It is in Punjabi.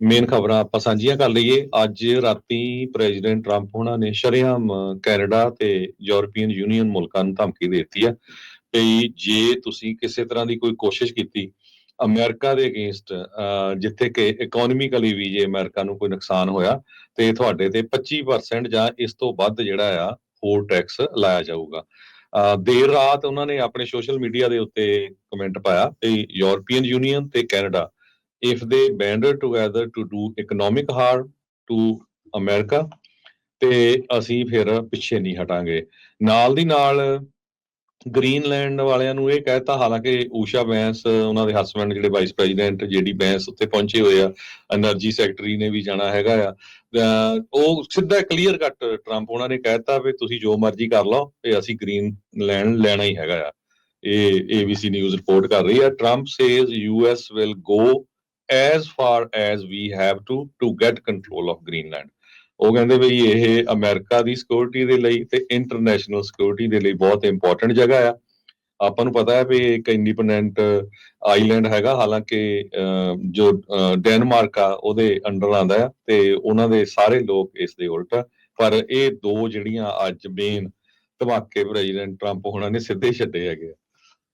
ਮੇਨ ਖਬਰਾਂ ਆਪਾਂ ਸਾਂਝੀਆਂ ਕਰ ਲਈਏ। ਅੱਜ ਰਾਤੀ ਪ੍ਰੈਜ਼ੀਡੈਂਟ ਟਰੰਪ ਉਹਨਾਂ ਨੇ ਸ਼ਰੇਆਮ ਕੈਨੇਡਾ ਤੇ ਯੂਰਪੀਅਨ ਯੂਨੀਅਨ ਮੁਲਕਾਂ ਨੂੰ ਧਮਕੀ ਦੇ ਦਿੱਤੀ ਆ ਵੀ ਜੇ ਤੁਸੀਂ ਕਿਸੇ ਤਰ੍ਹਾਂ ਦੀ ਕੋਈ ਕੋਸ਼ਿਸ਼ ਕੀਤੀ ਅਮਰੀਕਾ ਦੇ ਅਗੇਂਸਟ ਜਿੱਥੇ ਕਿ ਇਕਨੋਮਿਕਲੀ ਵੀ ਜੇ ਅਮਰੀਕਾ ਨੂੰ ਕੋਈ ਨੁਕਸਾਨ ਹੋਇਆ ਤੇ ਤੁਹਾਡੇ ਤੇ 25% ਜਾਂ ਇਸ ਤੋਂ ਵੱਧ ਜਿਹੜਾ ਆ, ਹੋਰ ਟੈਕਸ ਲਾਇਆ ਜਾਊਗਾ। ਦੇਰ ਰਾਤ ਉਹਨਾਂ ਨੇ ਆਪਣੇ ਸੋਸ਼ਲ ਮੀਡੀਆ ਦੇ ਉੱਤੇ ਕਮੈਂਟ ਪਾਇਆ ਕਿ ਯੂਰਪੀਅਨ ਯੂਨੀਅਨ ਤੇ Canada if they banded together to do economic harm to America, ਤੇ ਅਸੀਂ ਫਿਰ ਪਿੱਛੇ ਨਹੀਂ ਹਟਾਂਗੇ। ਨਾਲ ਦੀ ਨਾਲ ਗ੍ਰੀਨਲੈਂਡ ਵਾਲਿਆਂ ਨੂੰ ਇਹ ਕਹਿਤਾ, ਹਾਲਾਂਕਿ ਊਸ਼ਾ ਬੈਂਸ, ਉਹਨਾਂ ਦੇ ਹਸਬੰਡ ਜਿਹੜੇ ਵਾਈਸ ਪ੍ਰੈਜ਼ੀਡੈਂਟ ਜੀਡੀ ਬੈਂਸ ਉੱਤੇ ਪਹੁੰਚੇ ਹੋਏ ਆ એનર્ਜੀ ਸੈਕਟਰੀ ਨੇ ਵੀ ਜਾਣਾ ਹੈਗਾ ਆ। ਉਹ ਸਿੱਧਾ ਕਲੀਅਰ ਕੱਟ ਟਰੰਪ ਉਹਨਾਂ ਨੇ ਕਹਿਤਾ ਵੀ ਤੁਸੀਂ ਜੋ ਮਰਜ਼ੀ ਕਰ ਲਓ ਤੇ ਅਸੀਂ ਗ੍ਰੀਨਲੈਂਡ ਲੈਣਾ ਹੀ ਹੈਗਾ ਆ। ਇਹ ABC ਨਿਊਜ਼ ਰਿਪੋਰਟ ਕਰ ਰਹੀ ਹੈ Trump says US will go as far as we have to to get control of Greenland. ਉਹ ਕਹਿੰਦੇ ਵੀ ਇਹ ਅਮਰੀਕਾ ਦੀ ਸਿਕਿਉਰਿਟੀ ਦੇ ਲਈ ਤੇ ਇੰਟਰਨੈਸ਼ਨਲ ਸਿਕਿਉਰਿਟੀ ਦੇ ਲਈ ਬਹੁਤ ਇੰਪੋਰਟੈਂਟ ਜਗ੍ਹਾ ਆ। ਆਪਾਂ ਨੂੰ ਪਤਾ ਹੈ ਵੀ ਇੱਕ ਇੰਡੀਪੈਂਡੈਂਟ ਆਈਲੈਂਡ ਹੈਗਾ ਹਾਲਾਂਕਿ ਅਹ, ਜੋ ਡੈਨਮਾਰਕ ਆ ਉਹਦੇ ਅੰਡਰ ਆਂਦਾ ਹੈ ਤੇ ਉਹਨਾਂ ਦੇ ਸਾਰੇ ਲੋਕ ਇਸ ਦੇ ਉਲਟ ਆ। ਪਰ ਇਹ ਦੋ ਜਿਹੜੀਆਂ ਅੱਜ ਮੇਨ ਧਮਾਕੇ ਪ੍ਰੈਜ਼ੀਡੈਂਟ ਟਰੰਪ ਹੋਣਾ ਨੇ ਸਿੱਧੇ ਛੱਡੇ ਹੈਗੇ ਆ।